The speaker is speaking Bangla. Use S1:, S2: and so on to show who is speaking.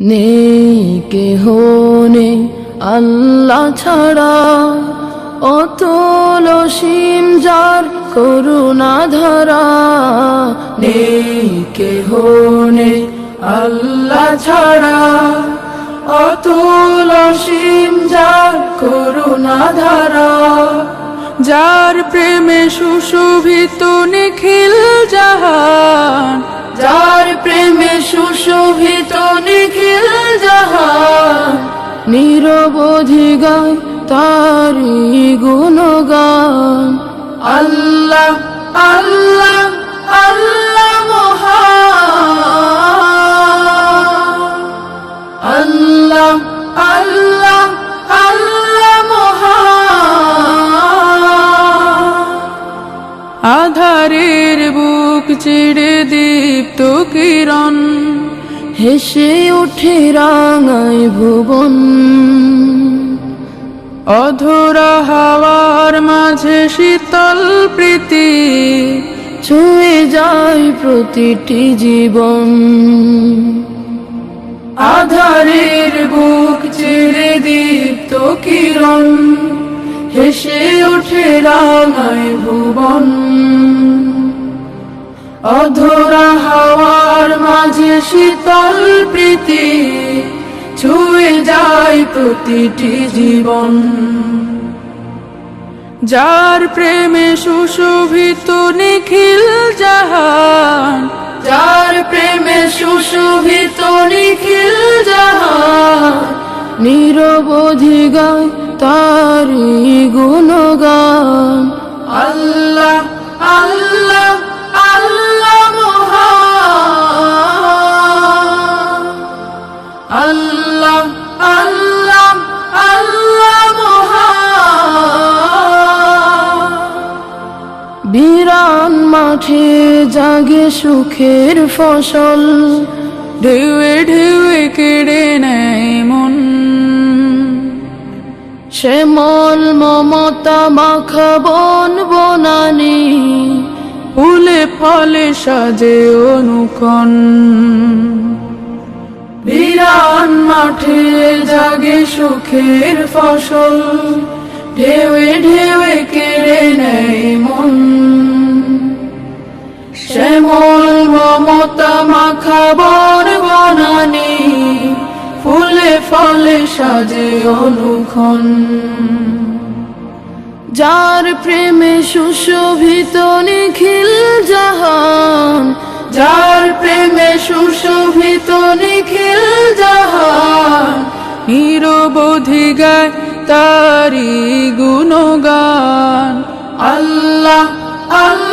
S1: নেই কেহ নেই আল্লাহ ছাড়া অতল সীম যার করুণা ধারা। নেই কেহ নেই আল্লাহ ছাড়া অতুল সীম যার করুণা ধারা।
S2: যার প্রেমে সুশোভিত নিখিল জাহান
S1: নিরবধি গায় তারি গুণগান। আল্লাহ আল্লাহ আল্লাহ আল্লাহ আল্লাহ আল্লাহ মহান।
S2: আধারের বুক চিড়ে দীপ্ত কিরণ।
S1: হেসে উঠে রাঙায় ভুবন।
S2: অধরা হাওয়ার মাঝে শীতল প্রীতি
S1: ছুঁয়ে যায় প্রতিটি জীবন। আধারের বুক চিরে দীপ্ত কিরণ হেসে ওঠে রাঙায় ভুবন। অধরা হাওয়ার মাঝে শীতল প্রীতি, ছুঁয়ে যায় প্রতিটি জীবন।
S2: যার প্রেমে সুশোভিত নিখিল জাহান,
S1: যার প্রেমে সুশোভিত নিখিল জাহান, নিরবধি গায় তারি গুণগান। মাঠে জাগে সুখের ফসল।
S2: ঢেউয়ে ঢেউয়ে কেড়ে নেয় মন।
S1: শ্যামল মমতা মাখা বন বনানি,
S2: ফুলে ফলে সাজে অনুকন
S1: বিরান মাঠে জাগে সুখের ফসল, ঢেউয়ে ঢেউয়ে কেড়ে নেয় মন। মমতা মাখা বনানি, ফুলে ফলে সাজে অনুক্ষণ। যার প্রেমে সুশোভিত নিখিল জাহান, যার প্রেমে সুশোভিত নিখিল জাহান,
S2: নিরবধি গায় তারি গুণগান।
S1: আল্লাহ আল্লাহ।